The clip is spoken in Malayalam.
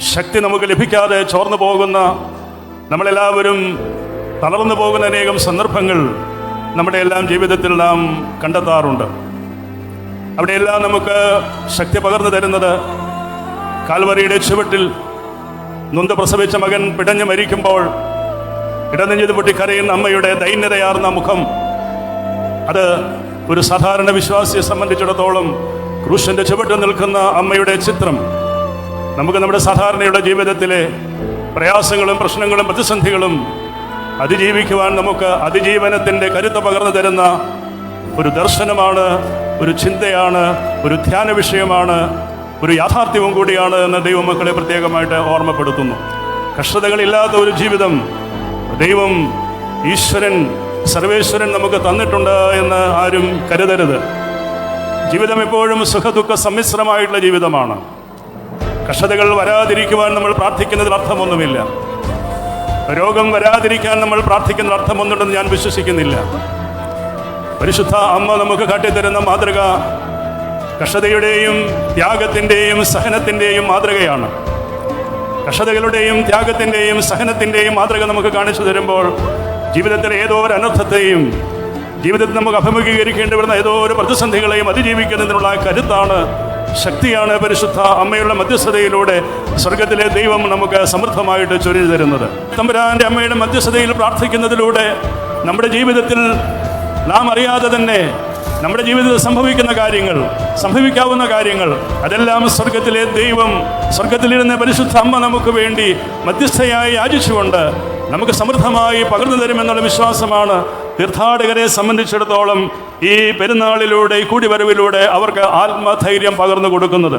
ശക്തി നമുക്ക് ലഭിക്കാതെ ചോർന്നു പോകുന്ന നമ്മളെല്ലാവരും തളർന്നു പോകുന്ന അനേകം സന്ദർഭങ്ങൾ നമ്മുടെ എല്ലാം ജീവിതത്തിൽ നാം കണ്ടെത്താറുണ്ട്. അവിടെയെല്ലാം നമുക്ക് ശക്തി പകർന്നു തരുന്നത് കാൽവറിയുടെ ചുവട്ടിൽ നൊന്ത് പ്രസവിച്ച മകൻ പിടഞ്ഞു മരിക്കുമ്പോൾ ഇടനെഞ്ഞത് പൊട്ടിക്കരയുന്ന അമ്മയുടെ ദൈന്യതയാർന്ന മുഖം. അത് ഒരു സാധാരണ വിശ്വാസിയെ സംബന്ധിച്ചിടത്തോളം ക്രൂശന്റെ ചുവട്ടിൽ നിൽക്കുന്ന അമ്മയുടെ ചിത്രം. നമുക്ക് നമ്മുടെ സാധാരണയുടെ ജീവിതത്തിലെ പ്രയാസങ്ങളും പ്രശ്നങ്ങളും പ്രതിസന്ധികളും അതിജീവിക്കുവാൻ നമുക്ക് അതിജീവനത്തിന്റെ കരുത്ത് പകർന്നു തരുന്ന ഒരു ദർശനമാണ് ഒരു ചിന്തയാണ് ഒരു ധ്യാന വിഷയമാണ് ഒരു യാഥാർത്ഥ്യവും കൂടിയാണ് എന്ന് ദൈവമക്കളെ പ്രത്യേകമായിട്ട് ഓർമ്മപ്പെടുത്തുന്നു. കഷ്ടതകളില്ലാത്ത ഒരു ജീവിതം ദൈവം ഈശ്വരൻ സർവേശ്വരൻ നമുക്ക് തന്നിട്ടുണ്ട് എന്ന് ആരും കരുതരുത്. ജീവിതം എപ്പോഴും സുഖദുഃഖ സമ്മിശ്രമായിട്ടുള്ള ജീവിതമാണ്. കഷ്ടതകൾ വരാതിരിക്കുവാൻ നമ്മൾ പ്രാർത്ഥിക്കുന്നതിൽ അർത്ഥമൊന്നുമില്ല. രോഗം വരാതിരിക്കാൻ നമ്മൾ പ്രാർത്ഥിക്കുന്നതിൽ അർത്ഥമൊന്നുണ്ടെന്ന് ഞാൻ വിശ്വസിക്കുന്നില്ല. പരിശുദ്ധ അമ്മ നമുക്ക് കാട്ടിത്തരുന്ന മാതൃക കഷ്ടതയുടെയും ത്യാഗത്തിന്റെയും സഹനത്തിന്റെയും മാതൃകയാണ്. കഷതകളുടെയും ത്യാഗത്തിന്റെയും സഹനത്തിന്റെയും മാതൃക നമുക്ക് കാണിച്ചു തരുമ്പോൾ ജീവിതത്തിലെ ഏതോ ഒരു അനർത്ഥത്തെയും ജീവിതത്തിൽ നമുക്ക് അഭിമുഖീകരിക്കേണ്ടി വരുന്ന ഏതോ ഒരു പ്രതിസന്ധികളെയും അതിജീവിക്കുന്നതിനുള്ള കരുത്താണ് ശക്തിയാണ് പരിശുദ്ധ അമ്മയുടെ മധ്യസ്ഥതയിലൂടെ സ്വർഗത്തിലെ ദൈവം നമുക്ക് സമൃദ്ധമായിട്ട് ചൊരിഞ്ഞു തരുന്നത്. തമ്പുരാന്റെ അമ്മയുടെ മധ്യസ്ഥതയിൽ പ്രാർത്ഥിക്കുന്നതിലൂടെ നമ്മുടെ ജീവിതത്തിൽ നാം അറിയാതെ തന്നെ നമ്മുടെ ജീവിതത്തിൽ സംഭവിക്കുന്ന കാര്യങ്ങൾ സംഭവിക്കാവുന്ന കാര്യങ്ങൾ അതെല്ലാം സ്വർഗത്തിലെ ദൈവം സ്വർഗത്തിലിരുന്ന പരിശുദ്ധ അമ്മ നമുക്ക് വേണ്ടി മധ്യസ്ഥയായി യാചിച്ചുകൊണ്ട് നമുക്ക് സമൃദ്ധമായി പകർന്നു തരുമെന്നുള്ള വിശ്വാസമാണ് തീർത്ഥാടകരെ സംബന്ധിച്ചിടത്തോളം ഈ പെരുന്നാളിലൂടെ ഈ കൂടിവരവിലൂടെ അവർക്ക് ആത്മധൈര്യം പകർന്നു കൊടുക്കുന്നത്.